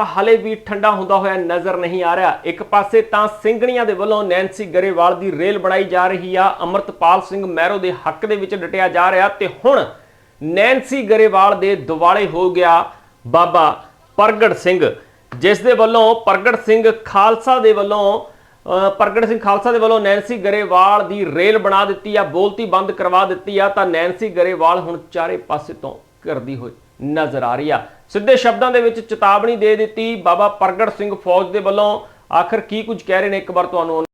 ਹਲੇ ਵੀ ਠੰਡਾ ਹੁੰਦਾ ਹੋਇਆ ਨਜ਼ਰ ਨਹੀਂ ਆ ਰਿਹਾ। ਇੱਕ ਪਾਸੇ ਤਾਂ ਸਿੰਘਣੀਆਂ ਦੇ ਵੱਲੋਂ ਨੈਂਸੀ ਗਰੇਵਾਲ ਦੀ ਰੇਲ ਬਣਾਈ ਜਾ ਰਹੀ ਆ। ਅਮਰਤਪਾਲ ਸਿੰਘ ਮਹਿਰੋ ਦੇ ਹੱਕ ਦੇ ਵਿੱਚ ਡਟਿਆ ਜਾ ਰਿਹਾ ਤੇ ਹੁਣ ਨੈਂਸੀ ਗਰੇਵਾਲ ਦੇ ਦਿਵਾਲੇ ਹੋ ਗਿਆ ਬਾਬਾ ਪ੍ਰਗਟ ਸਿੰਘ ਜਿਸ ਦੇ ਵੱਲੋਂ ਪ੍ਰਗਟ ਸਿੰਘ ਖਾਲਸਾ ਦੇ ਵੱਲੋਂ ਅ, ਪ੍ਰਗਟ ਸਿੰਘ ਖਾਲਸਾ ਦੇ ਵੱਲੋਂ ਨੈਂਸੀ ਗਰੇਵਾਲ ਦੀ ਰੇਲ ਬਣਾ ਦਿੱਤੀ ਆ ਬੋਲਤੀ ਬੰਦ ਕਰਵਾ ਦਿੱਤੀ ਆ ਤਾਂ ਨੈਂਸੀ ਗਰੇਵਾਲ ਹੁਣ ਚਾਰੇ ਪਾਸੇ ਤੋਂ ਕਰਦੀ ਹੋਈ ਨਜ਼ਰ ਆ ਰਹੀ ਆ। ਸਿੱਧੇ ਸ਼ਬਦਾਂ ਦੇ ਵਿੱਚ ਚੇਤਾਵਨੀ ਦੇ ਦਿੱਤੀ ਬਾਬਾ ਪ੍ਰਗਟ ਸਿੰਘ ਫੌਜ ਦੇ ਵੱਲੋਂ। ਆਖਰ ਕੀ ਕੁਝ ਕਹਿ ਰਹੇ ਨੇ ਇੱਕ ਵਾਰ ਤੁਹਾਨੂੰ?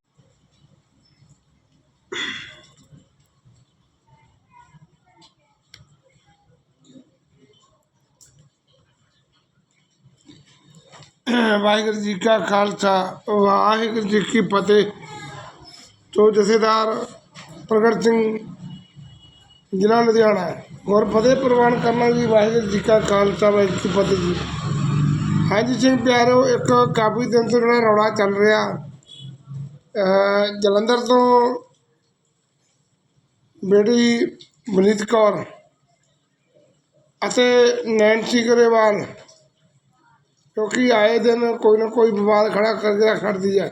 ਵਾਹਿਗੁਰੂ ਜੀ ਕਾ ਖਾਲਸਾ, ਵਾਹਿਗੁਰੂ ਜੀ ਕੀ ਫਤਿਹ। ਤੋਂ ਜਥੇਦਾਰ ਪ੍ਰਗਟ ਸਿੰਘ, ਜ਼ਿਲ੍ਹਾ ਲੁਧਿਆਣਾ। ਔਰ ਫਤਿਹ ਪ੍ਰਵਾਨ ਕਰਨਾ ਜੀ, ਵਾਹਿਗੁਰੂ ਜੀ ਕਾ ਖਾਲਸਾ, ਵਾਹਿਗੁਰੂ ਜੀ ਫਤਿਹ ਜੀ। ਹਾਂਜੀ ਸਿੰਘ ਪਿਆਰੋ, ਇੱਕ ਕਾਫੀ ਦਿਨ ਤੋਂ ਜਿਹੜਾ ਰੌਲਾ ਚੱਲ ਰਿਹਾ ਜਲੰਧਰ ਤੋਂ ਬੇਟੀ ਮਨੀਤ ਕੌਰ ਅਤੇ ਨੈਂਸੀ ਗਰੇਵਾਲ, ਕਿਉਂਕਿ ਆਏ ਦਿਨ ਕੋਈ ਨਾ ਕੋਈ ਵਿਵਾਦ ਖੜਾ ਕਰਕੇ ਰੱਖ ਖੜਦੀ ਹੈ।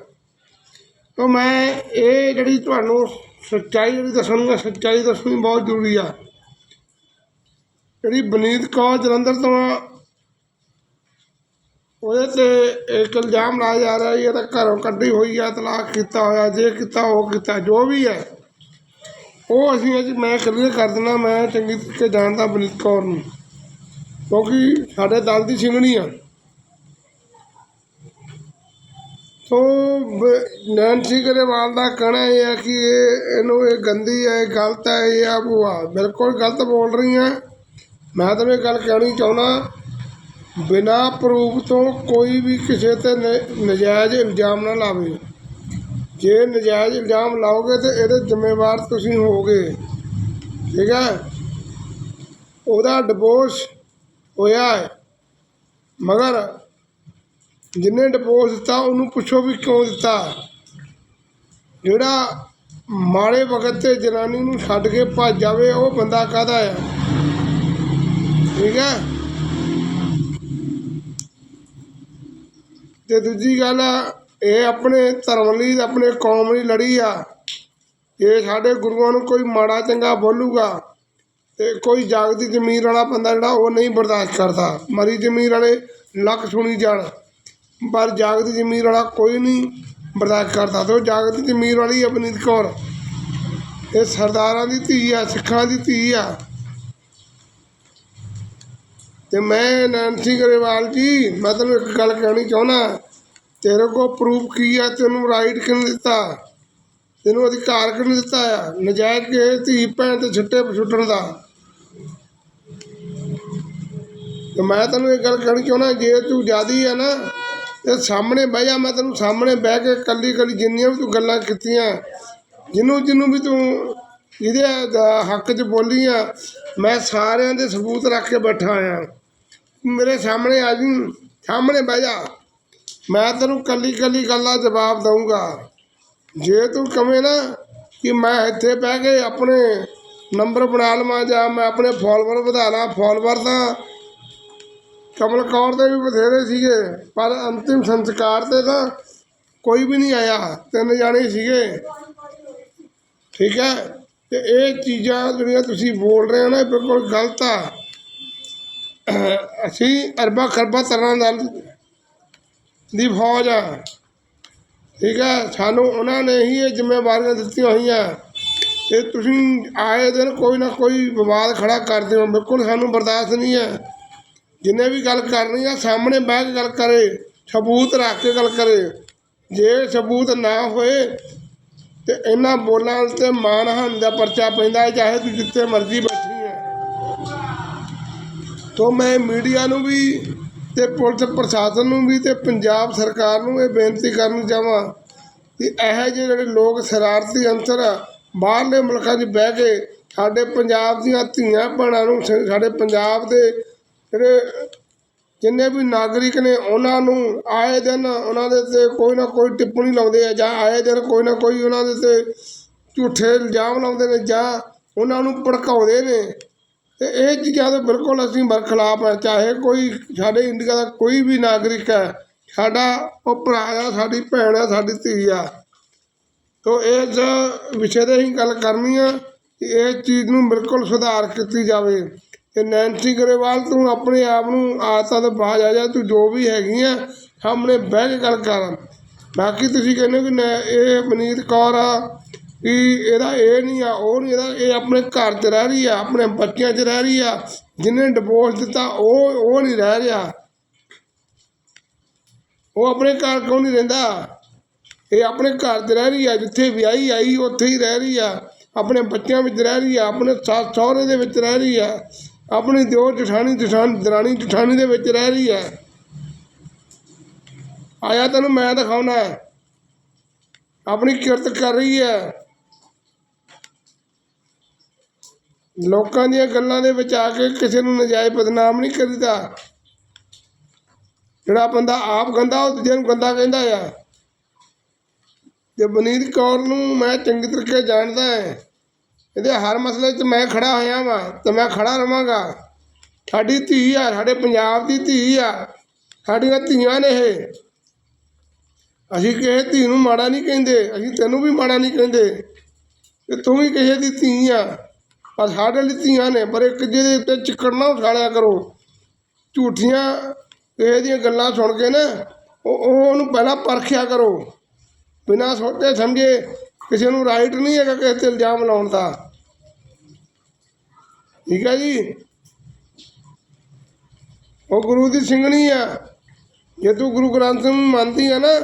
ਤਾਂ ਮੈਂ ਇਹ ਜਿਹੜੀ ਤੁਹਾਨੂੰ ਸੱਚਾਈ ਜਿਹੜੀ ਦੱਸਣੀ ਸੱਚਾਈ ਦੱਸਣੀ ਬਹੁਤ ਜ਼ਰੂਰੀ ਆ। ਜਿਹੜੀ ਬਨੀਤ ਕੌਰ ਜਲੰਧਰ ਤੋਂ ਆ, ਉਹਦੇ ਤੇ ਇੱਕ ਇਲਜ਼ਾਮ ਲਾਇਆ ਜਾ ਰਿਹਾ ਇਹ ਤਾਂ ਘਰੋਂ ਕੱਢੀ ਹੋਈ ਆ ਤਲਾਕ ਕੀਤਾ ਹੋਇਆ ਜੇ ਕੀਤਾ ਉਹ ਕੀਤਾ ਜੋ ਵੀ ਹੈ ਉਹ ਅਸੀਂ ਅੱਜ ਮੈਂ ਕਲੀਅਰ ਕਰ ਦਿੰਦਾ ਮੈਂ ਚੰਗੀ ਤਰੀਕੇ ਜਾਣਦਾ ਬਨੀਤ ਕੌਰ ਨੂੰ ਕਿਉਂਕਿ ਸਾਡੇ ਦਲ ਦੀ ਸਿੰਘਣੀ ਆ। ਸੋ ਨੈਨਸੀ ਗਰੇਵਾਲ ਦਾ ਕਹਿਣਾ ਇਹ ਹੈ ਕਿ ਇਹ ਇਹਨੂੰ ਇਹ ਗੰਦੀ ਹੈ ਇਹ ਗਲਤ ਹੈ ਇਹ ਆ ਉਹ ਆ ਬਿਲਕੁਲ ਗਲਤ ਬੋਲ ਰਹੀ ਹੈ ਮੈਂ ਤੁਹਾਨੂੰ ਇਹ ਗੱਲ ਕਹਿਣੀ ਚਾਹੁੰਦਾ, ਬਿਨਾ ਪ੍ਰੂਫ ਤੋਂ ਕੋਈ ਵੀ ਕਿਸੇ ਤੇ ਨ- ਨਜਾਇਜ਼ ਇਲਜ਼ਾਮ ਨਾ ਲਾਵੇ। ਜੇ ਨਜਾਇਜ਼ ਇਲਜ਼ਾਮ ਲਾਓਗੇ ਤੇ ਇਹਦੇ ਜ਼ਿੰਮੇਵਾਰ ਤੁਸੀਂ ਹੋਗੇ ਠੀਕ ਹੈ? ਉਹਦਾ ਡਿਵੋਰਸ ਹੋਇਆ ਹੈ। ਮਗਰ ਜਿਹਨੇ ਡਿਵੋਰਸ ਦਿੱਤਾ, ਉਹਨੂੰ ਪੁੱਛੋ ਵੀ ਕਿਉਂ ਦਿੱਤਾ? ਜਿਹੜਾ ਮਾੜੇ ਵਕਤ ਤੇ ਜਨਾਨੀ ਨੂੰ ਛੱਡ ਕੇ ਭੱਜ ਜਾਵੇ, ਉਹ ਬੰਦਾ ਕਾਹਦਾ ਆ? ਠੀਕ ਹੈ ਤੇ ਦੂਜੀ ਗੱਲ ਆ, ਇਹ ਆਪਣੇ ਧਰਮ ਲਈ ਆਪਣੇ ਕੌਮ ਲਈ ਲੜੀ ਆ। ਇਹ ਸਾਡੇ ਗੁਰੂਆਂ ਨੂੰ ਕੋਈ ਮਾੜਾ ਚੰਗਾ ਬੋਲੂਗਾ ਤੇ ਕੋਈ ਜਾਗਦੀ ਜ਼ਮੀਰ ਵਾਲਾ ਬੰਦਾ ਜਿਹੜਾ ਉਹ ਨਹੀਂ ਬਰਦਾਸ਼ਤ ਕਰਦਾ। ਮਰੀ ਜ਼ਮੀਰ ਵਾਲੇ ਲੱਖ ਸੁਣੀ ਜਾਣ ਪਰ ਜਾਗਦੀ ਜ਼ਮੀਰ ਵਾਲਾ ਕੋਈ ਨਹੀਂ ਬਰਦਾਸ਼ਤ ਕਰਦਾ। ਤੇ ਉਹ ਜਾਗਦੀ ਜ਼ਮੀਰ ਵਾਲੀ ਅਪਨੀਤ ਕੌਰ। ਇਹ ਸਰਦਾਰਾਂ ਦੀ ਧੀ ਆ ਸਿੱਖਾਂ ਦੀ ਧੀ ਆ। ਤੇ ਮੈਂ ਨੈਨਸੀ ਗਰੇਵਾਲ ਜੀ, ਮੈਂ ਤੈਨੂੰ ਇੱਕ ਗੱਲ ਕਹਿਣੀ ਚਾਹੁੰਦਾ। ਤੇਰੇ ਕੋਲ ਪ੍ਰੂਫ ਕੀ ਆ? ਤੈਨੂੰ ਰਾਈਟ ਕਿਹਨੇ ਦਿੱਤਾ? ਤੈਨੂੰ ਅਧਿਕਾਰ ਕਿਹਨੇ ਦਿੱਤਾ ਆ? ਨਜਾਇਜ਼ ਕੇ ਧੀ ਭੈਣ ਤੇ ਛਿੱਟੇ ਛੁੱਟਣ ਦਾ। ਤੇ ਮੈਂ ਤੈਨੂੰ ਇਹ ਗੱਲ ਕਹਿਣੀ ਚਾਹੁੰਦਾ, ਜੇ ਤੂੰ ਜਿਆਦੀ ਆ ਨਾ, ਤੇ ਸਾਹਮਣੇ ਬਹਿ ਜਾ, ਮੈਂ ਤੈਨੂੰ ਸਾਹਮਣੇ ਬਹਿ ਕੇ ਕੱਲੀ ਕੱਲੀ ਜਿੰਨੀਆਂ ਵੀ ਤੂੰ ਗੱਲਾਂ ਕੀਤੀਆਂ ਜਿਹਨੂੰ ਜਿਹਨੂੰ ਵੀ ਤੂੰ ਇਹਦੇ ਹੱਕ 'ਚ ਬੋਲੀ ਆ ਮੈਂ ਸਾਰਿਆਂ ਦੇ ਸਬੂਤ ਰੱਖ ਕੇ ਬੈਠਾ ਆ। ਮੇਰੇ ਸਾਹਮਣੇ ਆ ਜੀ, ਸਾਹਮਣੇ ਬਹਿ ਜਾ। ਮੈਂ ਤੈਨੂੰ ਕੱਲੀ ਕੱਲੀ ਗੱਲ ਦਾ ਜਵਾਬ ਦਊਂਗਾ। ਜੇ ਤੂੰ ਕਵੇਂ ਨਾ ਕਿ ਮੈਂ ਇੱਥੇ ਬਹਿ ਕੇ ਆਪਣੇ ਨੰਬਰ ਬਣਾ ਲਵਾਂ ਜਾਂ ਮੈਂ ਆਪਣੇ ਫਾਲੋਵਰ ਵਧਾ ਲਾਂ ਫਾਲੋਵਰ ਤਾਂ ਕਮਲ ਕੌਰ ਦੇ ਵੀ ਬਥੇਰੇ ਸੀਗੇ, ਪਰ ਅੰਤਿਮ ਸੰਸਕਾਰ ਤੇ ਤਾਂ ਕੋਈ ਵੀ ਨਹੀਂ ਆਇਆ, ਤਿੰਨ ਜਾਣੇ ਸੀਗੇ। ਠੀਕ ਹੈ? ਤੇ ਇਹ ਚੀਜ਼ਾਂ ਜਿਹੜੀਆਂ ਤੁਸੀਂ ਬੋਲ ਰਹੇ ਹੋ ਨਾ, ਇਹ ਬਿਲਕੁਲ ਗਲਤ ਆ। ਅਸੀਂ ਅਰਬਾਂ ਖਰਬਾਂ ਤਰ੍ਹਾਂ ਨਾਲ ਦੀ ਫੌਜ ਆ। ਠੀਕ ਹੈ ਸਾਨੂੰ ਉਹਨਾਂ ਨੇ ਹੀ ਇਹ ਜ਼ਿੰਮੇਵਾਰੀਆਂ ਦਿੱਤੀਆਂ ਹੋਈਆਂ। ਤੇ ਤੁਸੀਂ ਆਏ ਦਿਨ ਕੋਈ ਨਾ ਕੋਈ ਵਿਵਾਦ ਖੜਾ ਕਰਦੇ ਹੋ ਬਿਲਕੁਲ ਸਾਨੂੰ ਬਰਦਾਸ਼ਤ ਨਹੀਂ ਹੈ ਜਿੰਨੇ ਵੀ ਗੱਲ ਕਰਨੀ ਆ ਸਾਹਮਣੇ ਬਹਿ ਕੇ ਗੱਲ ਕਰੇ ਸਬੂਤ ਰੱਖ ਕੇ ਗੱਲ ਕਰੇ। ਜੇ ਸਬੂਤ ਨਾ ਹੋਏ ਤੇ ਇਹਨਾਂ ਬੋਲਾਂ ਤੇ ਮਾਨਹਾਨ ਦਾ ਪਰਚਾ ਪੈਂਦਾ ਹੈ, ਚਾਹੇ ਤੂੰ ਜਿੱਥੇ ਮਰਜ਼ੀ ਸੋ ਮੈਂ ਮੀਡੀਆ ਨੂੰ ਵੀ ਤੇ ਪੁਲਿਸ ਪ੍ਰਸ਼ਾਸਨ ਨੂੰ ਵੀ ਤੇ ਪੰਜਾਬ ਸਰਕਾਰ ਨੂੰ ਇਹ ਬੇਨਤੀ ਕਰਨੀ ਚਾਹਾਂ ਕਿ ਇਹੋ ਜਿਹੇ ਜਿਹੜੇ ਲੋਕ ਸ਼ਰਾਰਤੀ ਅੰਸਰ ਆ, ਬਾਹਰਲੇ ਮੁਲਕਾਂ 'ਚ ਬਹਿ ਕੇ ਸਾਡੇ ਪੰਜਾਬ ਦੀਆਂ ਧੀਆਂ ਭੈਣਾਂ ਨੂੰ ਸ- ਸਾਡੇ ਪੰਜਾਬ ਦੇ ਜਿਹੜੇ ਜਿੰਨੇ ਵੀ ਨਾਗਰਿਕ ਨੇ ਉਹਨਾਂ ਨੂੰ ਆਏ ਦਿਨ ਉਹਨਾਂ ਦੇ ਤੇ ਕੋਈ ਨਾ ਕੋਈ ਟਿੱਪਣੀ ਲਾਉਂਦੇ ਆ ਜਾਂ ਆਏ ਦਿਨ ਕੋਈ ਨਾ ਕੋਈ ਉਹਨਾਂ ਦੇ ਤੇ ਝੂਠੇ ਇਲਜ਼ਾਮ ਲਾਉਂਦੇ ਨੇ ਜਾਂ ਉਹਨਾਂ ਨੂੰ ਭੜਕਾਉਂਦੇ ਨੇ। ਤੇ ਇਹ ਚੀਜ਼ਾਂ ਤੋਂ ਬਿਲਕੁਲ ਅਸੀਂ ਬਰਖਲਾਫ ਹਾਂ ਚਾਹੇ ਕੋਈ ਸਾਡੇ ਇੰਡੀਆ ਦਾ ਕੋਈ ਵੀ ਨਾਗਰਿਕ ਹੈ, ਸਾਡਾ ਉਹ ਭਰਾ ਆ, ਸਾਡੀ ਭੈਣ ਆ, ਸਾਡੀ ਧੀ ਆ। ਤੋ ਇਸ ਵਿਸ਼ੇ ਤੇ ਅਸੀਂ ਗੱਲ ਕਰਨੀ ਆ ਕਿ ਇਹ ਚੀਜ਼ ਨੂੰ ਬਿਲਕੁਲ ਸੁਧਾਰ ਕੀਤੀ ਜਾਵੇ। ਤੇ ਨੈਂਸੀ ਗਰੇਵਾਲ, ਤੂੰ ਆਪਣੇ ਆਪ ਨੂੰ ਆਦਤਾਂ ਤੋਂ ਬਾਹਰ ਆ ਜਾ, ਤੂੰ ਜੋ ਵੀ ਹੈਗੀ ਆ ਸਾਹਮਣੇ ਬਹਿ ਕੇ ਗੱਲ ਕਰ। ਬਾਕੀ ਤੁਸੀਂ ਕਹਿੰਦੇ ਹੋ ਕਿ ਨੈ- ਇਹ ਮਨੀਤ ਕੌਰ ਆ ਕਿ ਇਹਦਾ ਇਹ ਨਹੀਂ ਆ, ਉਹ ਨਹੀਂ ਇਹਦਾ, ਇਹ ਆਪਣੇ ਘਰ 'ਚ ਰਹਿ ਰਹੀ ਆ, ਆਪਣੇ ਬੱਚਿਆਂ 'ਚ ਰਹਿ ਰਹੀ ਆ ਜਿਹਨੇ ਡਿਵੋਰਸ ਦਿੱਤਾ, ਉਹ ਉਹ ਨਹੀਂ ਰਹਿ ਰਿਹਾ। ਉਹ ਆਪਣੇ ਘਰ ਕਿਉਂ ਨਹੀਂ ਰਹਿੰਦਾ? ਇਹ ਆਪਣੇ ਘਰ 'ਚ ਰਹਿ ਰਹੀ ਆ, ਜਿੱਥੇ ਵਿਆਹੀ ਆਈ, ਉੱਥੇ ਹੀ ਰਹਿ ਰਹੀ ਆ, ਆਪਣੇ ਬੱਚਿਆਂ ਵਿੱਚ ਰਹਿ ਰਹੀ ਆ, ਆਪਣੇ ਸੱਸ ਸਹੁਰੇ ਦੇ ਵਿੱਚ ਰਹਿ ਰਹੀ ਆ, ਆਪਣੀ ਦਿਓ ਜਠਾਣੀ ਜਠਾਣੀ, ਦਰਾਣੀ, ਜਠਾਣੀ ਦੇ ਵਿੱਚ ਰਹਿ ਰਹੀ ਆ। ਆਇਆ ਤੈਨੂੰ, ਮੈਂ ਦਿਖਾਉਣਾ ਆਪਣੀ ਕਿਰਤ ਕਰ ਰਹੀ ਹੈ। ਲੋਕਾਂ ਦੀਆਂ ਗੱਲਾਂ ਦੇ ਵਿੱਚ ਆ ਕੇ ਕਿਸੇ ਨੂੰ ਨਜਾਇਜ਼ ਬਦਨਾਮ ਨਹੀਂ ਕਰੀਦਾ। ਜਿਹੜਾ ਬੰਦਾ ਆਪ ਗੰਦਾ, ਉਹ ਦੂਜਿਆਂ ਨੂੰ ਗੰਦਾ ਕਹਿੰਦਾ ਆ। ਤੇ ਬਨੀਤ ਕੌਰ ਨੂੰ ਮੈਂ ਚੰਗੀ ਤਰੀਕੇ ਜਾਣਦਾ ਹੈ ਇਹਦੇ ਹਰ ਮਸਲੇ 'ਚ ਮੈਂ ਖੜਾ ਹੋਇਆ ਵਾਂ ਤੇ ਮੈਂ ਖੜਾ ਰਵਾਂਗਾ। ਸਾਡੀ ਧੀ ਆ, ਸਾਡੇ ਪੰਜਾਬ ਦੀ ਧੀ ਆ, ਸਾਡੀਆਂ ਧੀਆਂ ਨੇ ਇਹ। ਅਸੀਂ ਕਿਸੇ ਧੀ ਨੂੰ ਮਾੜਾ ਨਹੀਂ ਕਹਿੰਦੇ, ਅਸੀਂ ਤੈਨੂੰ ਵੀ ਮਾੜਾ ਨਹੀਂ ਕਹਿੰਦੇ। ਤੇ ਤੂੰ ਵੀ ਕਿਸੇ ਦੀ ਧੀ ਆ। ਪਰ ਸਾਡੇ ਲਈ ਧੀਆਂ ਨੇ, ਪਰ ਇੱਕ ਜਿਹਦੇ ਉੱਤੇ ਚਿੱਕੜ ਨਾ ਉਠਾਲਿਆ ਕਰੋ। ਝੂਠੀਆਂ ਕਿਸੇ ਦੀਆਂ ਗੱਲਾਂ ਸੁਣ ਕੇ ਨਾ, ਉਹ ਉਹਨੂੰ ਪਹਿਲਾਂ ਪਰਖਿਆ ਕਰੋ। ਬਿਨਾਂ ਸੋਚੇ ਸਮਝੇ ਕਿਸੇ ਨੂੰ ਰਾਈਟ ਨਹੀਂ ਹੈਗਾ ਕਿਸੇ ਤੇ ਇਲਜ਼ਾਮ ਲਾਉਣ ਦਾ। ਠੀਕ ਹੈ ਜੀ? ਉਹ ਗੁਰੂ ਦੀ ਸਿੰਘਣੀ ਆ। ਜੇ ਤੂੰ ਗੁਰੂ ਗ੍ਰੰਥ ਨੂੰ ਮੰਨਦੀ ਆ ਨਾ,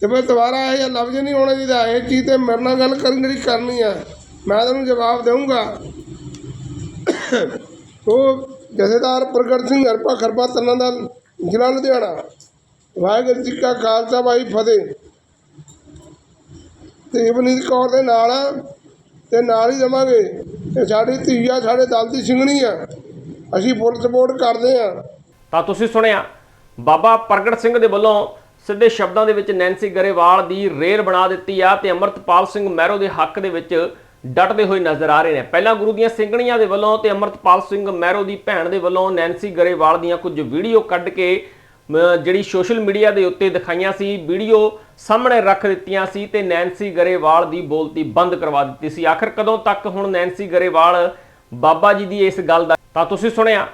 ਤੇ ਫਿਰ ਦੁਬਾਰਾ ਇਹ ਜਿਹਾ ਲਫ਼ਜ਼ ਨਹੀਂ ਹੋਣਾ ਚਾਹੀਦਾ। ਇਹ ਚੀਜ਼ ਤੇ ਮੇਰੇ ਨਾਲ ਗੱਲ ਕਰਨ ਜਿਹੜੀ ਕਰਨੀ ਆ। ਮੈਂ ਤੁਹਾਨੂੰ ਜਵਾਬ ਦੇਵਾਂਗਾ ਉਹ ਜਥੇਦਾਰ ਪ੍ਰਗਟ ਸਿੰਘ ਹਰਪਾ ਖਰਪਾ ਤੰਨਾ ਦਾ ਜ਼ਿਲ੍ਹਾ ਲੁਧਿਆਣਾ। ਵਾਹਿਗੁਰੂ ਜੀ ਕਾ ਖਾਲਸਾ ਭਾਈ ਫਤਿਹ। ਤੇ ਇਵਨੀਤ ਕੌਰ ਦੇ ਨਾਲ ਆ, ਤੇ ਨਾਲ ਹੀ ਰਵਾਂਗੇ। ਤੇ ਸਾਡੀ ਧੀ ਆ, ਸਾਡੇ ਦਲ ਦੀ ਸਿੰਘਣੀ ਆ। ਅਸੀਂ ਫੁੱਲ ਸਪੋਰਟ ਕਰਦੇ ਆ। ਤਾਂ ਤੁਸੀਂ ਸੁਣਿਆ, ਬਾਬਾ ਪ੍ਰਗਟ ਸਿੰਘ ਦੇ ਵੱਲੋਂ ਸਿੱਧੇ ਸ਼ਬਦਾਂ ਦੇ ਵਿੱਚ ਨੈਂਸੀ ਗਰੇਵਾਲ ਦੀ ਰੇਲ ਬਣਾ ਦਿੱਤੀ ਆ ਤੇ ਅਮਰਤਪਾਲ ਸਿੰਘ ਮਹਿਰੋ ਦੇ ਹੱਕ ਦੇ ਵਿੱਚ ਡਟਦੇ ਹੋਏ ਨਜ਼ਰ ਆ ਰਹੇ ਨੇ। ਪਹਿਲਾਂ ਗੁਰੂ ਦੀਆਂ ਸਿੰਘਣੀਆਂ ਦੇ ਵੱਲੋਂ ਤੇ ਅਮਰਤਪਾਲ ਸਿੰਘ ਮਹਿਰੋ ਦੀ ਭੈਣ ਦੇ ਵੱਲੋਂ ਨੈਂਸੀ ਗਰੇਵਾਲ ਦੀਆਂ ਕੁਝ ਵੀਡੀਓ ਕੱਢ ਕੇ ਜਿਹੜੀ ਸੋਸ਼ਲ ਮੀਡੀਆ ਦੇ ਉੱਤੇ ਦਿਖਾਈਆਂ ਸੀ, ਵੀਡੀਓ ਸਾਹਮਣੇ ਰੱਖ ਦਿੱਤੀਆਂ ਸੀ ਤੇ ਨੈਂਸੀ ਗਰੇਵਾਲ ਦੀ ਬੋਲਤੀ ਬੰਦ ਕਰਵਾ ਦਿੱਤੀ ਸੀ। ਆਖਰ ਕਦੋਂ ਤੱਕ ਹੁਣ ਨੈਂਸੀ ਗਰੇਵਾਲ ਬਾਬਾ ਜੀ ਦੀ ਇਸ ਗੱਲ ਦਾ ਤਾਂ ਤੁਸੀਂ ਸੁਣਿਆ,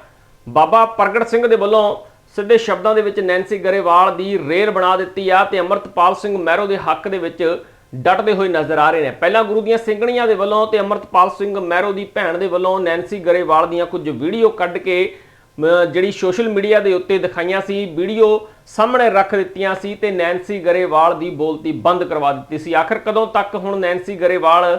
ਬਾਬਾ ਪ੍ਰਗਟ ਸਿੰਘ ਦੇ ਵੱਲੋਂ ਸਿੱਧੇ ਸ਼ਬਦਾਂ ਦੇ ਵਿੱਚ ਨੈਂਸੀ ਗਰੇਵਾਲ ਦੀ ਰੇਲ ਬਣਾ ਦਿੱਤੀ ਆ ਤੇ ਅਮਰਤਪਾਲ ਸਿੰਘ ਮਹਿਰੋ ਦੇ ਹੱਕ ਦੇ ਵਿੱਚ ਡਟਦੇ ਹੋਏ ਨਜ਼ਰ ਆ ਰਹੇ ਨੇ। ਪਹਿਲਾਂ ਗੁਰੂ ਦੀਆਂ ਸਿੰਘਣੀਆਂ ਦੇ ਵੱਲੋਂ ਤੇ ਅਮਰਤਪਾਲ ਸਿੰਘ ਮਹਿਰੋ ਦੀ ਭੈਣ ਦੇ ਵੱਲੋਂ ਨੈਂਸੀ ਗਰੇਵਾਲ ਦੀਆਂ ਕੁਝ ਵੀਡੀਓ ਕੱਢ ਕੇ ਜਿਹੜੀ ਸੋਸ਼ਲ ਮੀਡੀਆ ਦੇ ਉੱਤੇ ਦਿਖਾਈਆਂ ਸੀ, ਵੀਡੀਓ ਸਾਹਮਣੇ ਰੱਖ ਦਿੱਤੀਆਂ ਸੀ ਤੇ ਨੈਂਸੀ ਗਰੇਵਾਲ ਦੀ ਬੋਲਤੀ ਬੰਦ ਕਰਵਾ ਦਿੱਤੀ ਸੀ। ਆਖਰ ਕਦੋਂ ਤੱਕ ਹੁਣ ਨੈਂਸੀ ਗਰੇਵਾਲ